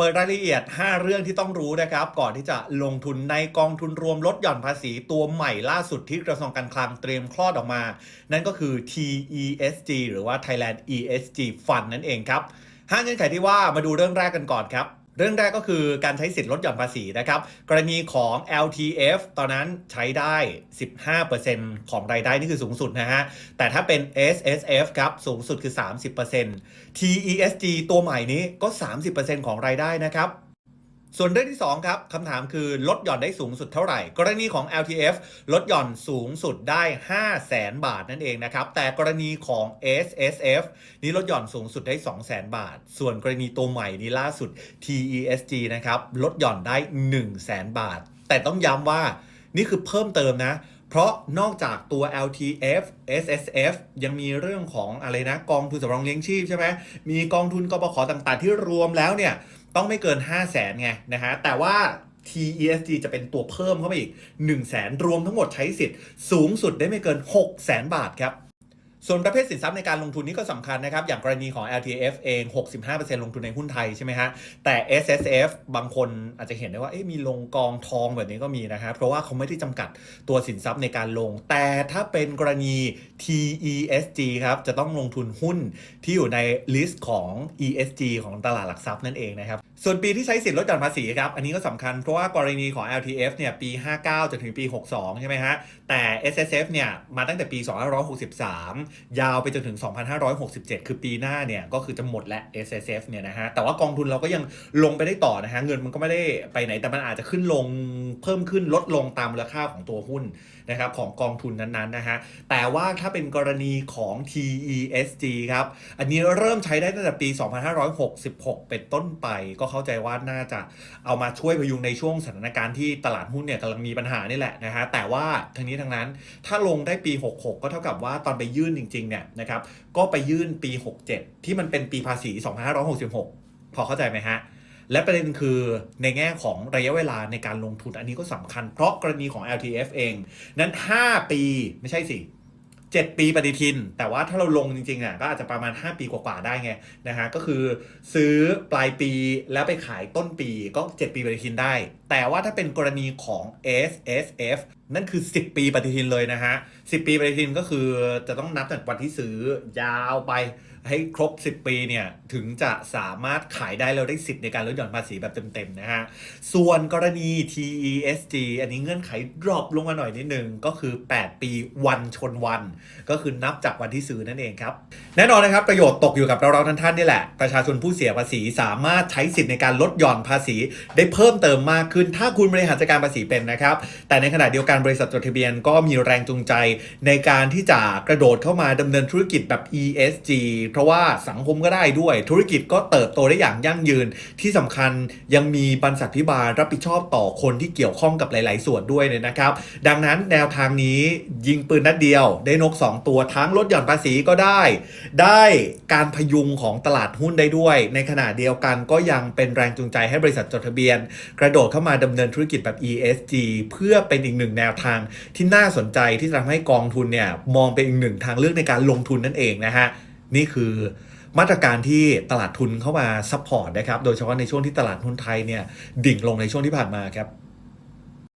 เปิดรายละเอียด 5 เรื่องที่ต้องรู้นะครับ ก่อนที่จะลงทุนในกองทุนรวมลดหย่อนภาษีตัวใหม่ล่าสุดที่กระทรวงการคลังเตรียมคลอดออกมา นั่นก็คือ TESG หรือว่า Thailand ESG Fund นั่นเองครับ 5 เงื่อนไขที่ว่ามาดูเรื่องแรกกันก่อนครับ เรื่องแรกก็คือการใช้สิทธิ์ลดหย่อนภาษีนะครับ กรณีของ LTF ตอนนั้นใช้ได้ 15%ของรายได้นี่คือสูงสุดนะฮะ แต่ถ้าเป็น SSF ครับ สูงสุดคือ 30% TESG ตัวใหม่นี้ก็ 30%ของรายได้นะครับ ส่วนเรื่องที่ 2 ครับคำถามคือลดหย่อนได้สูงสุดเท่าไหร่ กรณีของ LTF ลดหย่อนสูงสุดได้ 5 0 0แสนบาทนั่นเองนะครับ แต่กรณีของ SSF นี่ลดหย่อนสูงสุดได้ 2 0 0แสนบาท ส่วนกรณีตัวใหม่นี้ล่าสุด TESG นะครับลดหย่อนได้ 1 0 0 0 0แสนบาท แต่ต้องย้ำว่านี่คือเพิ่มเติมนะ เพราะนอกจากตัว LTF SSF ยังมีเรื่องของอะไรนะ กองทุนสำรองเลี้ยงชีพใช่ไหมมีกองทุนกบขต่างๆ ที่รวมแล้วเนี่ย ต้องไม่เกิน 5 0 0แสนไงนะฮะแต่ว่า TESG จะเป็นตัวเพิ่มเข้าไปอีก 1 0 0 0 0แสนรวมทั้งหมดใช้สิทธิ์สูงสุดได้ไม่เกิน 6 0แสนบาทครับส่วนประเภทสินทรัพย์ในการลงทุนนี่ก็สำคัญนะครับ อย่างกรณีของ LTF เอง 65%ลงทุนในหุ้นไทยใช่ไหมฮะ แต่ SSF บางคนอาจจะเห็นได้ว่ามีลงกองทองแบบนี้ก็มีนะฮะ เพราะว่าเขาไม่ได้จำกัดตัวสินทรัพย์ในการลง แต่ถ้าเป็นกรณี TESG ครับ จะต้องลงทุนหุ้นที่อยู่ในลิสต์ของ ESG ของตลาดหลักทรัพย์นั่นเองนะครับ ส่วนปีที่ใช้สิทธิ์ลดหย่อนภาษีครับ อันนี้ก็สำคัญเพราะว่ากรณีของ LTF เนี่ยปี 59 จนถึงปี 62 ใช่ไหมฮะ แต่ SSF เนี่ยมาตั้งแต่ปี 2563 ยาวไปจนถึง 2567 คือปีหน้าเนี่ยก็คือจะหมดและ SSF เนี่ยนะฮะ แต่ว่ากองทุนเราก็ยังลงไปได้ต่อนะฮะ เงินมันก็ไม่ได้ไปไหน แต่มันอาจจะขึ้นลงเพิ่มขึ้นลดลงตามมูลค่าของตัวหุ้นนะครับของกองทุนนั้นๆนะฮะ แต่ว่าถ้าเป็นกรณีของ TESG ครับ อันนี้เริ่มใช้ได้ตั้งแต่ปี 2566 เป็นต้นไปก็เข้าใจว่าน่าจะเอามาช่วยพยุงในช่วงสถานการณ์ที่ตลาดหุ้นเนี่ยกำลังมีปัญหานี่แหละนะฮะแต่ว่าทั้งนี้ทั้งนั้นถ้าลงได้ปี 66 ก็เท่ากับว่าตอนไปยื่นจริงๆเนี่ยนะครับก็ไปยื่นปี 67 ที่มันเป็นปีภาษี 2566 พอเข้าใจไหมฮะและประเด็นคือในแง่ของระยะเวลาในการลงทุนอันนี้ก็สำคัญ เพราะกรณีของ LTF เอง นั้น 5 ปีไม่ใช่สิ 7 ปีปฏิทิน แต่ว่าถ้าเราลงจริงๆอะก็อาจจะประมาณ 5 ปีกว่าๆได้ไงนะฮะก็คือซื้อปลายปีแล้วไปขายต้นปีก็ 7 ปีปฏิทินได้ แต่ว่าถ้าเป็นกรณีของ S S F นั่นคือ 10 ปีปฏิทินเลยนะฮะ10 ปีปฏิทินก็คือจะต้องนับจากวันที่ซื้อยาวไปให้ครบ 10 ปีเนี่ยถึงจะสามารถขายได้แล้วได้สิทธิ์ในการลดหย่อนภาษีแบบเต็มๆนะฮะ ส่วนกรณี TESG อันนี้เงื่อนไขดรอปลงมาหน่อยนิดนึง ก็คือ 8 ปีวันชนวัน ก็คือนับจากวันที่ซื้อนั่นเองครับ แน่นอนนะครับ ประโยชน์ตกอยู่กับเราๆท่านๆนี่แหละ ประชาชนผู้เสียภาษีสามารถใช้สิทธิ์ในการลดหย่อนภาษี ได้เพิ่มเติมมากขึ้น ถ้าคุณบริหารจัดการภาษีเป็นนะครับ แต่ในขณะเดียวกันบริษัทจดทะเบียนก็มีแรงจูงใจ ในการที่จะกระโดดเข้ามาดำเนินธุรกิจแบบ ESG เพราะว่าสังคมก็ได้ด้วย ธุรกิจก็เติบโตได้อย่างยั่งยืน ที่สำคัญยังมีบรรษัทพิบาลรับผิดชอบต่อคนที่เกี่ยวข้องกับหลาย ๆ ส่วนด้วยเนี่ยนะครับ ดังนั้นแนวทางนี้ยิงปืนนัดเดียว ได้นก 2 ตัวทั้งลดหย่อนภาษีก็ได้ ได้การพยุงของตลาดหุ้นได้ด้วย ในขณะเดียวกันก็ยังเป็นแรงจูงใจให้บริษัทจดทะเบียน กระโดดเข้ามาดำเนินธุรกิจแบบ ESG เพื่อเป็นอีกหนึ่งแนวทางที่น่าสนใจที่จะทำให้กองทุนเนี่ยมองเป็นอีกหนึ่งทางเลือกในการลงทุนนั่นเองนะฮะ นี่คือมาตรการที่ตลาดทุนเข้ามาซัพพอร์ตนะครับ โดยเฉพาะในช่วงที่ตลาดหุ้นไทยเนี่ยดิ่งลงในช่วงที่ผ่านมาครับ